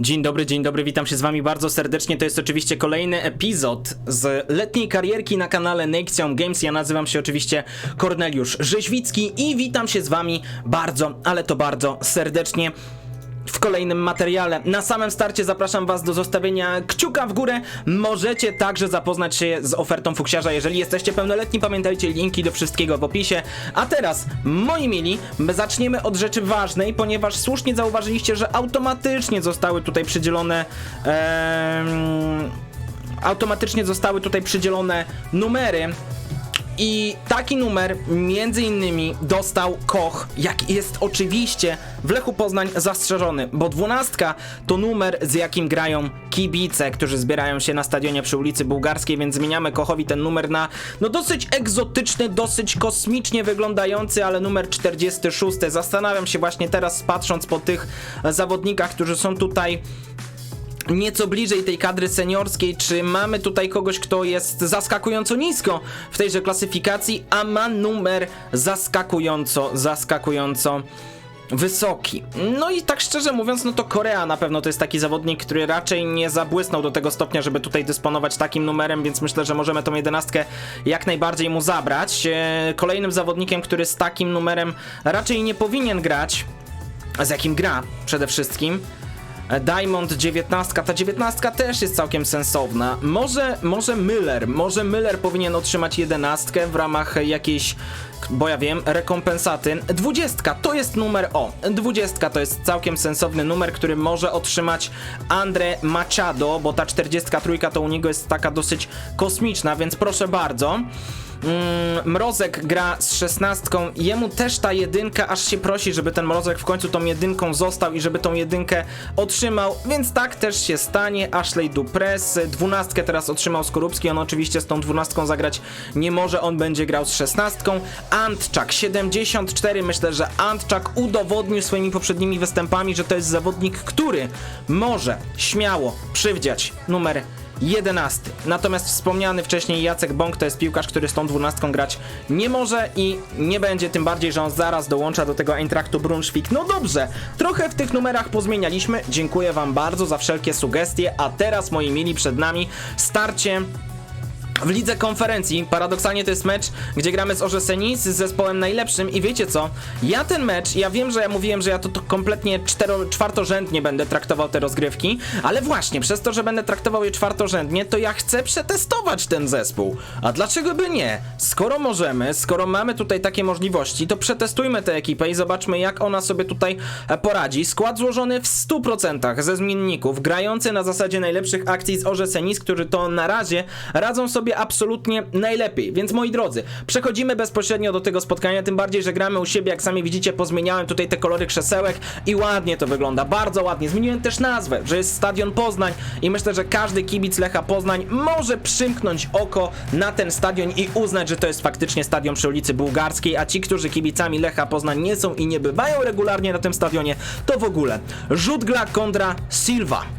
Dzień dobry, dzień dobry, witam się z wami bardzo serdecznie. To jest oczywiście kolejny epizod z letniej karierki na kanale Nexium Games. Ja nazywam się oczywiście Korneliusz Rzeźwicki i witam się z wami bardzo, ale to bardzo serdecznie w kolejnym materiale. Na samym starcie zapraszam Was do zostawienia kciuka w górę. Możecie także zapoznać się z ofertą fuksiarza, jeżeli jesteście pełnoletni. Pamiętajcie, linki do wszystkiego w opisie. A teraz, moi mili, my zaczniemy od rzeczy ważnej, ponieważ słusznie zauważyliście, że automatycznie zostały tutaj przydzielone. automatycznie zostały tutaj przydzielone numery. I taki numer między innymi dostał Koch, jak jest oczywiście w Lechu Poznań zastrzeżony, bo dwunastka to numer, z jakim grają kibice, którzy zbierają się na stadionie przy ulicy Bułgarskiej, więc zmieniamy Kochowi ten numer na no dosyć egzotyczny, dosyć kosmicznie wyglądający, ale numer 46. Zastanawiam się właśnie teraz patrząc po tych zawodnikach, którzy są tutaj nieco bliżej tej kadry seniorskiej, czy mamy tutaj kogoś, kto jest zaskakująco nisko w tejże klasyfikacji, a ma numer zaskakująco, zaskakująco wysoki. No i tak szczerze mówiąc, no to Korea na pewno to jest taki zawodnik, który raczej nie zabłysnął do tego stopnia, żeby tutaj dysponować takim numerem, więc myślę, że możemy tą jedenastkę jak najbardziej mu zabrać. E, Kolejnym zawodnikiem, który z takim numerem raczej nie powinien grać, z jakim gra przede wszystkim, Diamond 19, ta 19 też jest całkiem sensowna. Może, może Miller, może Miller powinien otrzymać 11 w ramach jakiejś, bo ja wiem, rekompensaty. 20 to jest numer o. 20 to jest całkiem sensowny numer, który może otrzymać Andre Machado, bo ta 43 to u niego jest taka dosyć kosmiczna, więc proszę bardzo. Mm, Mrozek gra z szesnastką, jemu też ta jedynka aż się prosi, żeby ten Mrozek w końcu tą jedynką został i żeby tą jedynkę otrzymał, więc tak też się stanie. Ashley Dupres, dwunastkę teraz otrzymał Skorupski, on oczywiście z tą dwunastką zagrać nie może, on będzie grał z szesnastką. Antczak 74, myślę, że Antczak udowodnił swoimi poprzednimi występami, że to jest zawodnik, który może śmiało przywdziać numer 11. Natomiast wspomniany wcześniej Jacek Bąk to jest piłkarz, który z tą dwunastką grać nie może i nie będzie, tym bardziej, że on zaraz dołącza do tego Eintrachtu Brunswick. No dobrze, trochę w tych numerach pozmienialiśmy. Dziękuję wam bardzo za wszelkie sugestie, a teraz moi mili przed nami starcie w lidze konferencji. Paradoksalnie to jest mecz, gdzie gramy z Orzesenis z zespołem najlepszym i wiecie co? Ja ten mecz, ja wiem, że ja mówiłem, że ja to, to kompletnie cztero, czwartorzędnie będę traktował te rozgrywki, ale właśnie przez to, że będę traktował je czwartorzędnie, to ja chcę przetestować ten zespół. A dlaczego by nie? Skoro możemy, skoro mamy tutaj takie możliwości, to przetestujmy tę ekipę i zobaczmy jak ona sobie tutaj e, poradzi. Skład złożony w 100% ze zmienników, grający na zasadzie najlepszych akcji z Orzesenis, którzy to na razie radzą sobie absolutnie najlepiej. Więc moi drodzy, przechodzimy bezpośrednio do tego spotkania, tym bardziej, że gramy u siebie, jak sami widzicie, pozmieniałem tutaj te kolory krzesełek i ładnie to wygląda, bardzo ładnie. Zmieniłem też nazwę, że jest Stadion Poznań i myślę, że każdy kibic Lecha Poznań może przymknąć oko na ten stadion i uznać, że to jest faktycznie stadion przy ulicy Bułgarskiej, a ci, którzy kibicami Lecha Poznań nie są i nie bywają regularnie na tym stadionie, to w ogóle Rzutgla kontra Silva.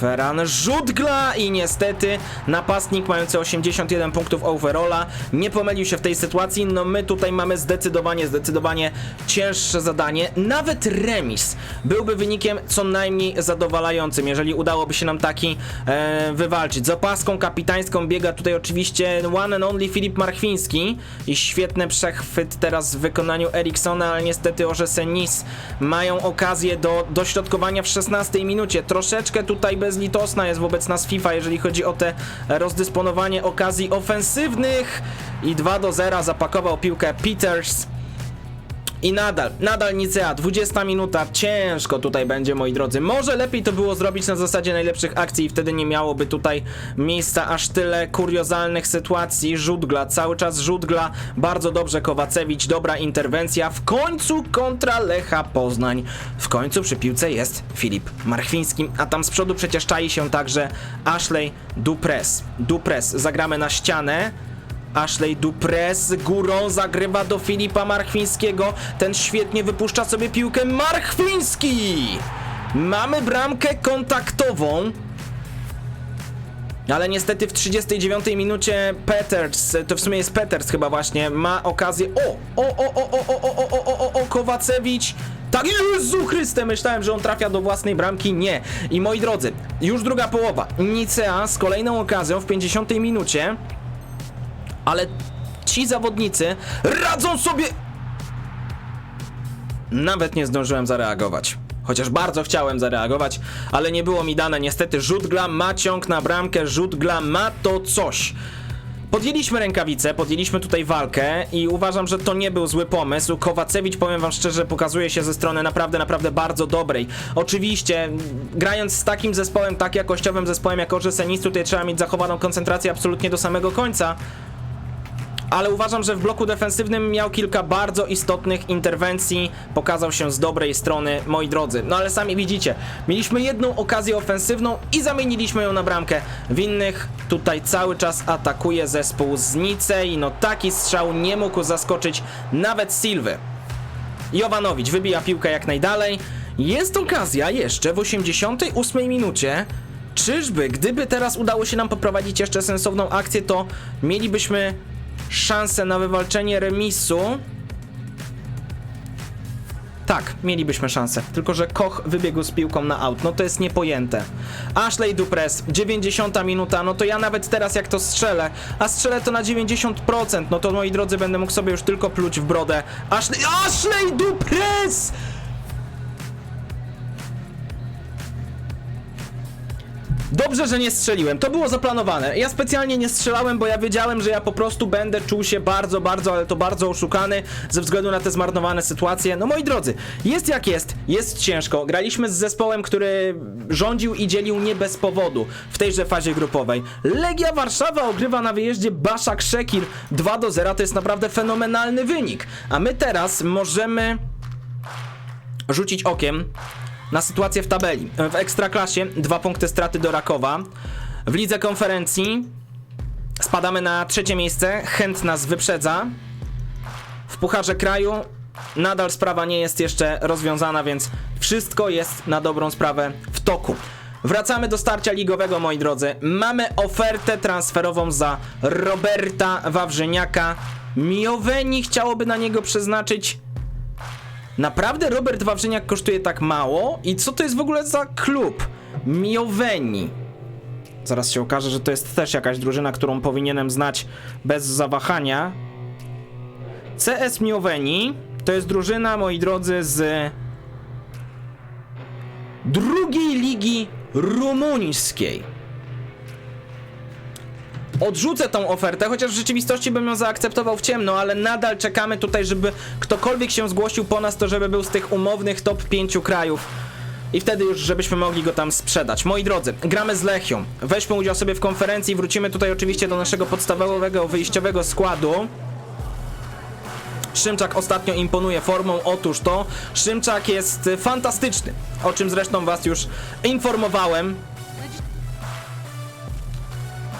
Ferran Rzutgla i niestety napastnik mający 81 punktów overalla nie pomylił się w tej sytuacji, no my tutaj mamy zdecydowanie, zdecydowanie cięższe zadanie, nawet remis byłby wynikiem co najmniej zadowalającym, jeżeli udałoby się nam taki e, wywalczyć. Z opaską kapitańską biega tutaj oczywiście one and only Filip Marchwiński i świetny przechwyt teraz w wykonaniu Eriksona, ale niestety Orzese Nis mają okazję do dośrodkowania w 16 minucie. Troszeczkę tutaj bezlitosna jest wobec nas FIFA, jeżeli chodzi o te rozdysponowanie okazji ofensywnych. I 2 do 0 zapakował piłkę Peters. I nadal, nadal Nicea, 20 minuta, ciężko tutaj będzie, moi drodzy. Może lepiej to było zrobić na zasadzie najlepszych akcji i wtedy nie miałoby tutaj miejsca aż tyle kuriozalnych sytuacji. Rzutgla, cały czas Rzutgla, bardzo dobrze Kowacewicz, dobra interwencja. W końcu kontra Lecha Poznań. W końcu przy piłce jest Filip Marchwiński, a tam z przodu przecież czai się także Ashley Dupres. Dupres, zagramy na ścianę. Ashley Dupres górą zagrywa do Filipa Marchwińskiego. Ten świetnie wypuszcza sobie piłkę. Marchwiński! Mamy bramkę kontaktową. Ale niestety w 39 minucie Peters, to w sumie jest Peters chyba właśnie, ma okazję. O! O, o, o, o, o, o, o, o, o, o, Kowacewicz Tak, Jezu Chryste, myślałem, że on trafia do własnej bramki. Nie. I moi drodzy, już druga połowa. Nicea z kolejną okazją w 50 minucie. Ale ci zawodnicy radzą sobie. Nawet nie zdążyłem zareagować. Chociaż bardzo chciałem zareagować, ale nie było mi dane. Niestety rzut gla ma ciąg na bramkę, rzut gla ma to coś. Podjęliśmy rękawice, podjęliśmy tutaj walkę i uważam, że to nie był zły pomysł. Kowacewicz, powiem wam szczerze, pokazuje się ze strony naprawdę, naprawdę bardzo dobrej. Oczywiście, grając z takim zespołem, tak jakościowym zespołem jak Orze Senis, tutaj trzeba mieć zachowaną koncentrację absolutnie do samego końca. Ale uważam, że w bloku defensywnym miał kilka bardzo istotnych interwencji, pokazał się z dobrej strony, moi drodzy. No ale sami widzicie, mieliśmy jedną okazję ofensywną i zamieniliśmy ją na bramkę. W innych tutaj cały czas atakuje zespół z Nicei, no taki strzał nie mógł zaskoczyć nawet Silwy. Jovanowicz wybija piłkę jak najdalej. Jest okazja jeszcze w 88 minucie. Czyżby, gdyby teraz udało się nam poprowadzić jeszcze sensowną akcję, to mielibyśmy szansę na wywalczenie remisu. Tak, mielibyśmy szansę. Tylko, że Koch wybiegł z piłką na aut. No to jest niepojęte. Ashley Dupres, 90 minuta. No to ja nawet teraz jak to strzelę, a strzelę to na 90%, no to moi drodzy, będę mógł sobie już tylko pluć w brodę. Ashley, Ashley Dupres! Dobrze, że nie strzeliłem. To było zaplanowane. Ja specjalnie nie strzelałem, bo ja wiedziałem, że ja po prostu będę czuł się bardzo, bardzo, ale to bardzo oszukany ze względu na te zmarnowane sytuacje. No moi drodzy, jest jak jest, jest ciężko. Graliśmy z zespołem, który rządził i dzielił nie bez powodu w tejże fazie grupowej. Legia Warszawa ogrywa na wyjeździe Baszak Szekir 2 do 0. To jest naprawdę fenomenalny wynik. A my teraz możemy rzucić okiem na sytuację w tabeli. W Ekstraklasie dwa punkty straty do Rakowa. W lidze konferencji spadamy na trzecie miejsce. Chęt nas wyprzedza. W Pucharze Kraju nadal sprawa nie jest jeszcze rozwiązana, więc wszystko jest na dobrą sprawę w toku. Wracamy do starcia ligowego, moi drodzy. Mamy ofertę transferową za Roberta Wawrzyniaka. Mioweni chciałoby na niego przeznaczyć Naprawdę Robert Wawrzyniak kosztuje tak mało? I co to jest w ogóle za klub? Mioveni. Zaraz się okaże, że to jest też jakaś drużyna, którą powinienem znać bez zawahania. CS Mioveni to jest drużyna, moi drodzy, z drugiej ligi rumuńskiej. Odrzucę tą ofertę, chociaż w rzeczywistości bym ją zaakceptował w ciemno, ale nadal czekamy tutaj, żeby ktokolwiek się zgłosił po nas, to żeby był z tych umownych top 5 krajów. I wtedy już, żebyśmy mogli go tam sprzedać. Moi drodzy, gramy z Lechią. Weźmy udział sobie w konferencji, wrócimy tutaj oczywiście do naszego podstawowego, wyjściowego składu. Szymczak ostatnio imponuje formą, otóż to Szymczak jest fantastyczny, o czym zresztą was już informowałem.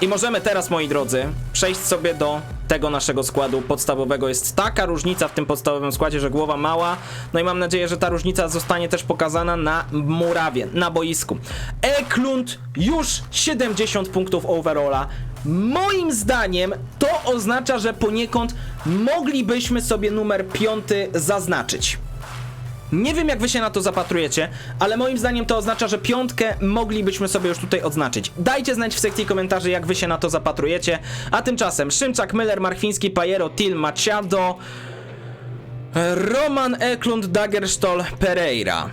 I możemy teraz, moi drodzy, przejść sobie do tego naszego składu podstawowego. Jest taka różnica w tym podstawowym składzie, że głowa mała. No i mam nadzieję, że ta różnica zostanie też pokazana na murawie, na boisku. Eklund już 70 punktów overalla. Moim zdaniem to oznacza, że poniekąd moglibyśmy sobie numer 5 zaznaczyć. Nie wiem, jak wy się na to zapatrujecie, ale moim zdaniem to oznacza, że piątkę moglibyśmy sobie już tutaj odznaczyć. Dajcie znać w sekcji komentarzy, jak wy się na to zapatrujecie. A tymczasem Szymczak, Miller, Marchwiński, Pajero, Til, Maciado, Roman Eklund, Dagerstol, Pereira.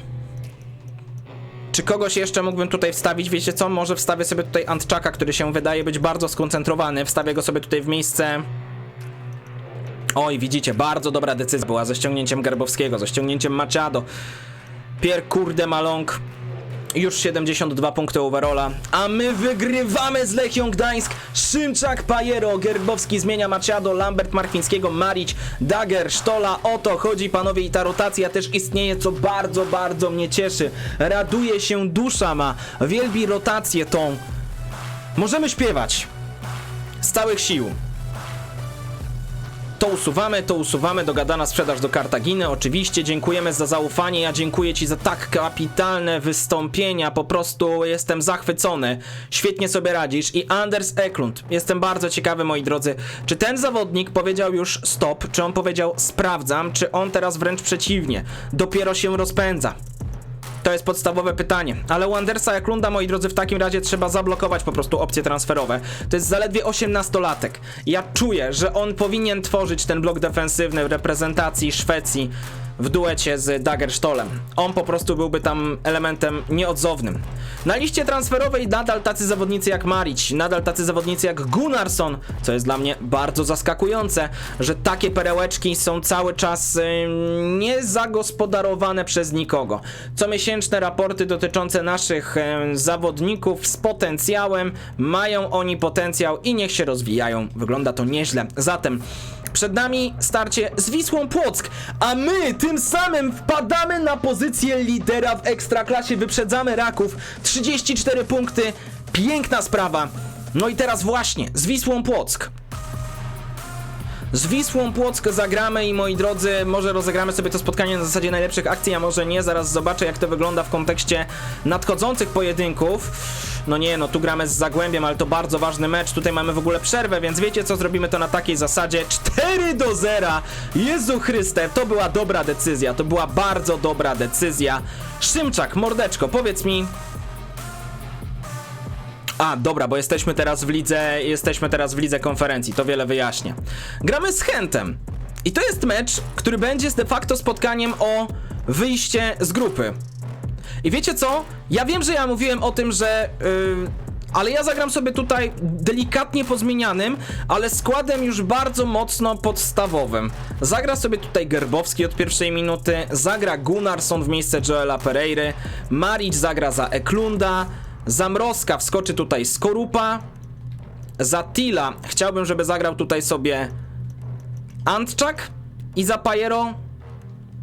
Czy kogoś jeszcze mógłbym tutaj wstawić? Wiecie co? Może wstawię sobie tutaj Antczaka, który się wydaje być bardzo skoncentrowany. Wstawię go sobie tutaj w miejsce... Oj, widzicie, bardzo dobra decyzja była ze ściągnięciem Garbowskiego, ze ściągnięciem Machado. Pierre Kurde Malong. Już 72 punkty overalla, a my wygrywamy z Lechią Gdańsk. Szymczak, Pajero, Gerbowski zmienia Machado, Lambert Markwińskiego, Marić, Dager, Sztola. O to chodzi, panowie, i ta rotacja też istnieje, co bardzo, bardzo mnie cieszy. Raduje się dusza ma, wielbi rotację tą. Możemy śpiewać z całych sił. To usuwamy, to usuwamy, dogadana sprzedaż do Kartaginy, oczywiście, dziękujemy za zaufanie, ja dziękuję Ci za tak kapitalne wystąpienia, po prostu jestem zachwycony, świetnie sobie radzisz. I Anders Eklund, jestem bardzo ciekawy moi drodzy, czy ten zawodnik powiedział już stop, czy on powiedział sprawdzam, czy on teraz wręcz przeciwnie, dopiero się rozpędza. To jest podstawowe pytanie. Ale u Andersa Eklunda, moi drodzy, w takim razie trzeba zablokować po prostu opcje transferowe. To jest zaledwie 18-latek. Ja czuję, że on powinien tworzyć ten blok defensywny w reprezentacji Szwecji w duecie z Dagerstolem. On po prostu byłby tam elementem nieodzownym. Na liście transferowej nadal tacy zawodnicy jak Maric, nadal tacy zawodnicy jak Gunnarsson, co jest dla mnie bardzo zaskakujące, że takie perełeczki są cały czas y, niezagospodarowane przez nikogo. Comiesięczne raporty dotyczące naszych y, zawodników z potencjałem, mają oni potencjał i niech się rozwijają. Wygląda to nieźle. Zatem przed nami starcie z Wisłą Płock, a my tym samym wpadamy na pozycję lidera w Ekstraklasie, wyprzedzamy Raków, 34 punkty, piękna sprawa. No i teraz właśnie, z Wisłą Płock. Z Wisłą Płock zagramy i moi drodzy, może rozegramy sobie to spotkanie na zasadzie najlepszych akcji, a może nie, zaraz zobaczę jak to wygląda w kontekście nadchodzących pojedynków. No nie, no tu gramy z Zagłębiem, ale to bardzo ważny mecz, tutaj mamy w ogóle przerwę, więc wiecie co, zrobimy to na takiej zasadzie 4 do 0. Jezu Chryste, to była dobra decyzja, to była bardzo dobra decyzja. Szymczak, mordeczko, powiedz mi, a, dobra, bo jesteśmy teraz w lidze, jesteśmy teraz w lidze konferencji, to wiele wyjaśnia. Gramy z Hentem. I to jest mecz, który będzie de facto spotkaniem o wyjście z grupy. I wiecie co? Ja wiem, że ja mówiłem o tym, że. Yy, ale ja zagram sobie tutaj delikatnie pozmienianym, ale składem już bardzo mocno podstawowym. Zagra sobie tutaj Gerbowski od pierwszej minuty, zagra Gunnarsson w miejsce Joela Pereiry, Maric zagra za Eklunda, Zamrozka wskoczy tutaj Skorupa, za Tila chciałbym, żeby zagrał tutaj sobie Antczak i za Pajero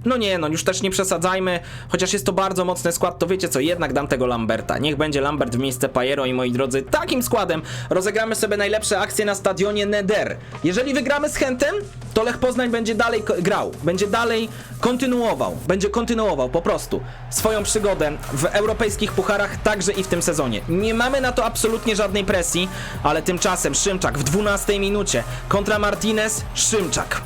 no nie, no już też nie przesadzajmy, chociaż jest to bardzo mocny skład, to wiecie co, jednak dam tego Lamberta. Niech będzie Lambert w miejsce Pajero i moi drodzy, takim składem rozegramy sobie najlepsze akcje na stadionie Neder. Jeżeli wygramy z Hentem, to Lech Poznań będzie dalej grał, będzie dalej kontynuował, będzie kontynuował po prostu swoją przygodę w europejskich pucharach, także i w tym sezonie. Nie mamy na to absolutnie żadnej presji, ale tymczasem Szymczak w 12 minucie kontra Martinez, Szymczak.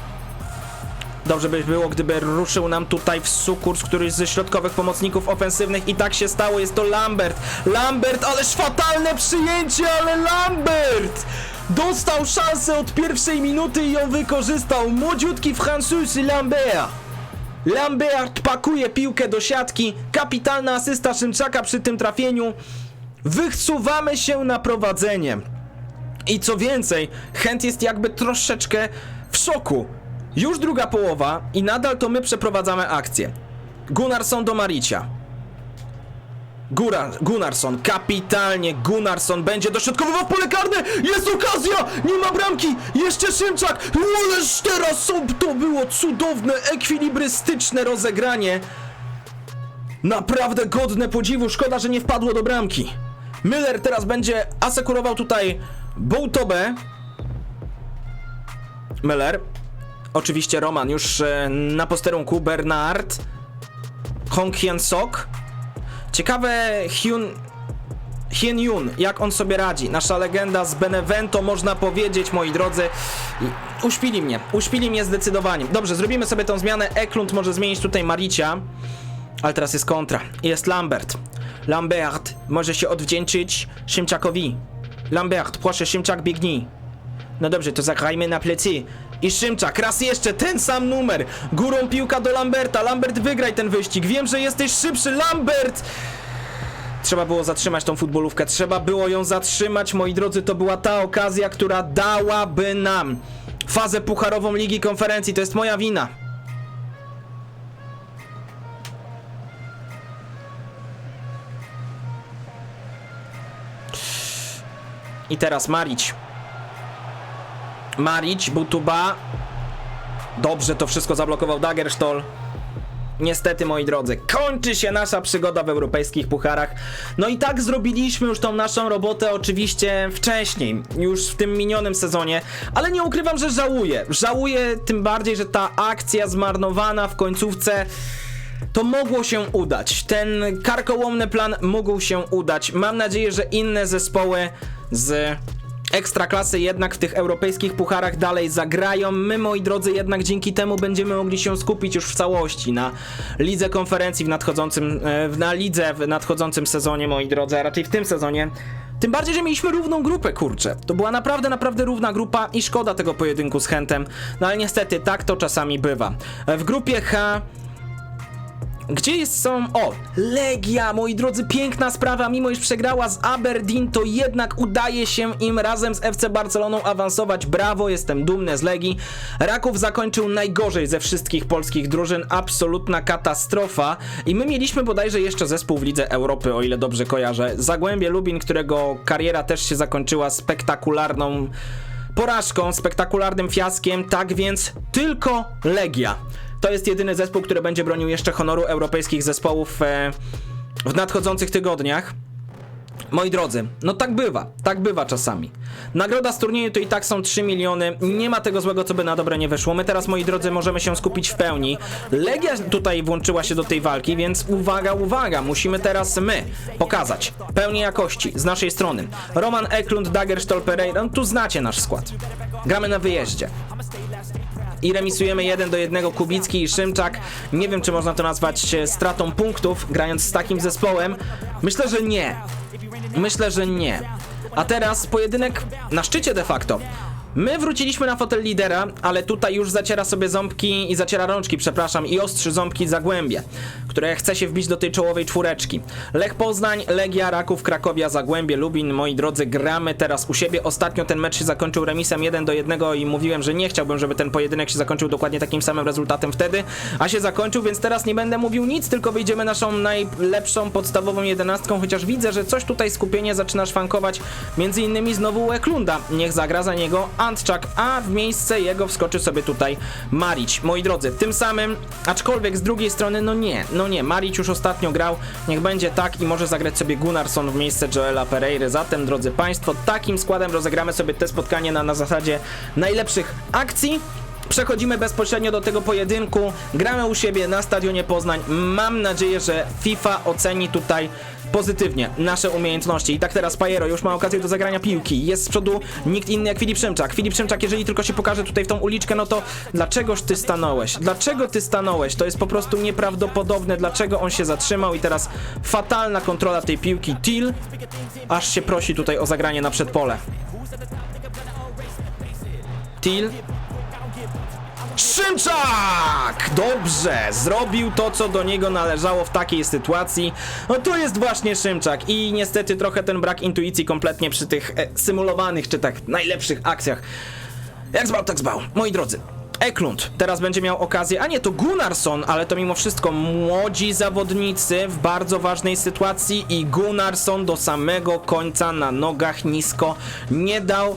Dobrze by było, gdyby ruszył nam tutaj w sukurs, któryś ze środkowych pomocników ofensywnych i tak się stało, jest to Lambert. Lambert, ależ fatalne przyjęcie, ale Lambert! Dostał szansę od pierwszej minuty i ją wykorzystał. Młodziutki Francis Lambert. Lambert pakuje piłkę do siatki, kapitalna asysta Szymczaka przy tym trafieniu. Wychcuwamy się na prowadzenie. I co więcej, Chęt jest jakby troszeczkę w szoku. Już druga połowa i nadal to my przeprowadzamy akcję. Gunnarsson do Maricia. Gura, Gunnarsson, kapitalnie, Gunnarsson będzie dośrodkowywał w pole karne, jest okazja, nie ma bramki, jeszcze Szymczak, ależ teraz to było cudowne, ekwilibrystyczne rozegranie. Naprawdę godne podziwu, szkoda, że nie wpadło do bramki. Müller teraz będzie asekurował tutaj Bołtobę. Müller. Oczywiście Roman już e, na posterunku. Bernard. Hong Hien Sok. Ciekawe Hyun... Hien Yun, jak on sobie radzi. Nasza legenda z Benevento, można powiedzieć, moi drodzy. Uśpili mnie, uśpili mnie zdecydowanie. Dobrze, zrobimy sobie tą zmianę. Eklund może zmienić tutaj Maricia. Ale teraz jest kontra. Jest Lambert. Lambert może się odwdzięczyć Szymczakowi. Lambert, proszę, Szymczak biegnij. No dobrze, to zagrajmy na plecy. I Szymczak, raz jeszcze, ten sam numer. Górą piłka do Lamberta. Lambert, wygraj ten wyścig. Wiem, że jesteś szybszy. Lambert! Trzeba było zatrzymać tą futbolówkę. Trzeba było ją zatrzymać, moi drodzy. To była ta okazja, która dałaby nam fazę pucharową Ligi Konferencji. To jest moja wina. I teraz Marić. Marić, Butuba. Dobrze to wszystko zablokował Dagerstol. niestety moi drodzy, kończy się nasza przygoda w europejskich pucharach. No i tak zrobiliśmy już tą naszą robotę oczywiście wcześniej, już w tym minionym sezonie, ale nie ukrywam, że żałuję. Żałuję tym bardziej, że ta akcja zmarnowana w końcówce to mogło się udać. Ten karkołomny plan mógł się udać. Mam nadzieję, że inne zespoły z Ekstraklasy jednak w tych europejskich pucharach dalej zagrają. My, moi drodzy, jednak dzięki temu będziemy mogli się skupić już w całości na lidze konferencji w nadchodzącym, e, na lidze w nadchodzącym sezonie, moi drodzy, a raczej w tym sezonie. Tym bardziej, że mieliśmy równą grupę, kurczę. To była naprawdę, naprawdę równa grupa i szkoda tego pojedynku z Hentem. No ale niestety, tak to czasami bywa. E, W grupie H gdzie jest są. O! Legia, moi drodzy, piękna sprawa. Mimo iż przegrała z Aberdeen, to jednak udaje się im razem z FC Barceloną awansować. Brawo, jestem dumny z Legii. Raków zakończył najgorzej ze wszystkich polskich drużyn. Absolutna katastrofa. I my mieliśmy bodajże jeszcze zespół w Lidze Europy, o ile dobrze kojarzę. Zagłębie Lubin, którego kariera też się zakończyła spektakularną porażką, spektakularnym fiaskiem, tak więc tylko Legia. To jest jedyny zespół, który będzie bronił jeszcze honoru europejskich zespołów e, w nadchodzących tygodniach. Moi drodzy, no tak bywa, tak bywa czasami. Nagroda z turnieju to i tak są 3 miliony, nie ma tego złego, co by na dobre nie wyszło. My teraz, moi drodzy, możemy się skupić w pełni. Legia tutaj włączyła się do tej walki, więc uwaga, uwaga, musimy teraz my pokazać pełnię jakości z naszej strony. Roman Eklund, Dagerstol Pereira, no tu znacie nasz skład. Gramy na wyjeździe i remisujemy 1 do 1 Kubicki i Szymczak. Nie wiem, czy można to nazwać e, stratą punktów, grając z takim zespołem. Myślę, że nie. Myślę, że nie. A teraz pojedynek na szczycie de facto. My wróciliśmy na fotel lidera, ale tutaj już zaciera sobie ząbki i zaciera rączki, przepraszam, i ostrzy ząbki Zagłębie, które chce się wbić do tej czołowej czwóreczki. Lech Poznań, Legia, Raków, Krakowia, Zagłębie, Lubin, moi drodzy, gramy teraz u siebie. Ostatnio ten mecz się zakończył remisem 1 do 1 i mówiłem, że nie chciałbym, żeby ten pojedynek się zakończył dokładnie takim samym rezultatem wtedy, a się zakończył, więc teraz nie będę mówił nic, tylko wyjdziemy naszą najlepszą podstawową jedenastką, chociaż widzę, że coś tutaj skupienie zaczyna szwankować, między innymi znowu Eklunda. Niech zagra za niego Antczak, a w miejsce jego wskoczy sobie tutaj Marić. Moi drodzy, tym samym, aczkolwiek z drugiej strony, no nie, no nie, Marić już ostatnio grał, niech będzie tak i może zagrać sobie Gunnarsson w miejsce Joela Pereiry. Zatem, drodzy Państwo, takim składem rozegramy sobie te spotkanie na, na zasadzie najlepszych akcji. Przechodzimy bezpośrednio do tego pojedynku. Gramy u siebie na stadionie Poznań. Mam nadzieję, że FIFA oceni tutaj pozytywnie nasze umiejętności. I tak teraz Pajero już ma okazję do zagrania piłki. Jest z przodu nikt inny jak Filip Szymczak. Filip Szymczak, jeżeli tylko się pokaże tutaj w tą uliczkę, no to dlaczegoż ty stanąłeś? Dlaczego ty stanąłeś? To jest po prostu nieprawdopodobne, dlaczego on się zatrzymał i teraz fatalna kontrola tej piłki. Til aż się prosi tutaj o zagranie na przedpole. Til Szymczak! Dobrze, zrobił to, co do niego należało w takiej sytuacji. No to jest właśnie Szymczak i niestety trochę ten brak intuicji kompletnie przy tych e, symulowanych, czy tak najlepszych akcjach. Jak zbał, tak zbał. Moi drodzy, Eklund teraz będzie miał okazję, a nie, to Gunnarsson, ale to mimo wszystko młodzi zawodnicy w bardzo ważnej sytuacji i Gunnarsson do samego końca na nogach nisko nie dał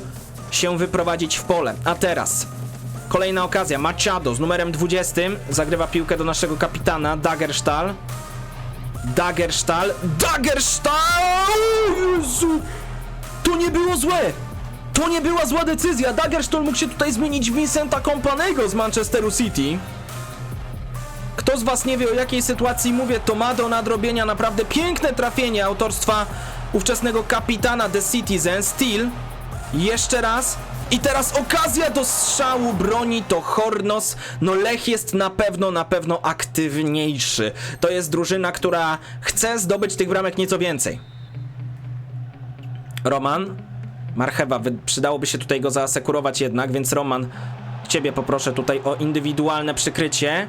się wyprowadzić w pole. A teraz Kolejna okazja, Machado z numerem 20 zagrywa piłkę do naszego kapitana. Dagerstal, Dagerstal! O Jezu! To nie było złe! To nie była zła decyzja. Dagerstal mógł się tutaj zmienić w Vincenta Companego z Manchesteru City. Kto z was nie wie o jakiej sytuacji mówię, to ma do nadrobienia naprawdę piękne trafienie autorstwa ówczesnego kapitana The Citizen, Steel. Jeszcze raz. I teraz okazja do strzału broni to Hornos. No Lech jest na pewno, na pewno aktywniejszy. To jest drużyna, która chce zdobyć tych bramek nieco więcej. Roman, Marchewa, przydałoby się tutaj go zaasekurować jednak, więc Roman, ciebie poproszę tutaj o indywidualne przykrycie.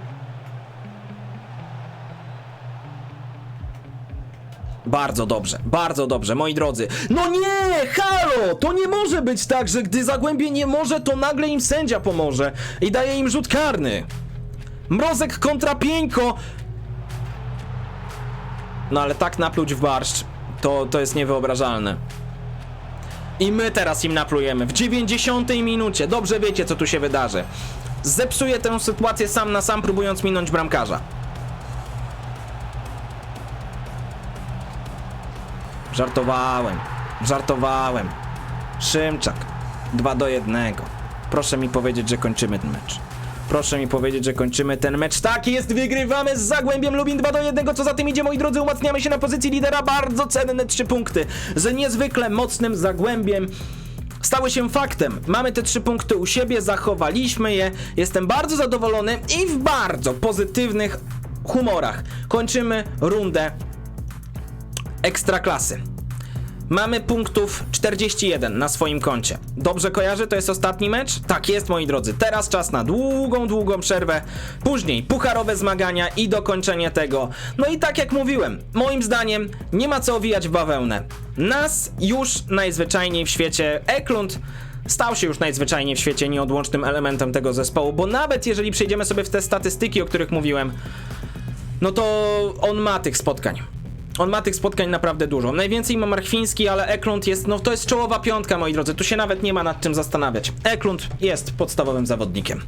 Bardzo dobrze, bardzo dobrze, moi drodzy. No nie, halo! To nie może być tak, że gdy Zagłębie nie może, to nagle im sędzia pomoże i daje im rzut karny. Mrozek kontra Pieńko. No ale tak napluć w barszcz, to, to jest niewyobrażalne. I my teraz im naplujemy w 90 minucie. Dobrze wiecie, co tu się wydarzy. Zepsuję tę sytuację sam na sam, próbując minąć bramkarza. Żartowałem, żartowałem. Szymczak, 2 do 1. Proszę mi powiedzieć, że kończymy ten mecz. Proszę mi powiedzieć, że kończymy ten mecz. Tak jest, wygrywamy z Zagłębiem Lubin 2 do 1. Co za tym idzie, moi drodzy, umacniamy się na pozycji lidera. Bardzo cenne 3 punkty. Z niezwykle mocnym Zagłębiem stały się faktem. Mamy te trzy punkty u siebie, zachowaliśmy je. Jestem bardzo zadowolony i w bardzo pozytywnych humorach. Kończymy rundę ekstraklasy. Mamy punktów 41 na swoim koncie. Dobrze kojarzę, to jest ostatni mecz? Tak jest, moi drodzy. Teraz czas na długą, długą przerwę. Później pucharowe zmagania i dokończenie tego. No i tak jak mówiłem, moim zdaniem nie ma co owijać w bawełnę. Nas już najzwyczajniej w świecie Eklund stał się już najzwyczajniej w świecie nieodłącznym elementem tego zespołu, bo nawet jeżeli przejdziemy sobie w te statystyki, o których mówiłem, no to on ma tych spotkań. On ma tych spotkań naprawdę dużo. Najwięcej ma Marchwiński, ale Eklund jest, no to jest czołowa piątka, moi drodzy. Tu się nawet nie ma nad czym zastanawiać. Eklund jest podstawowym zawodnikiem.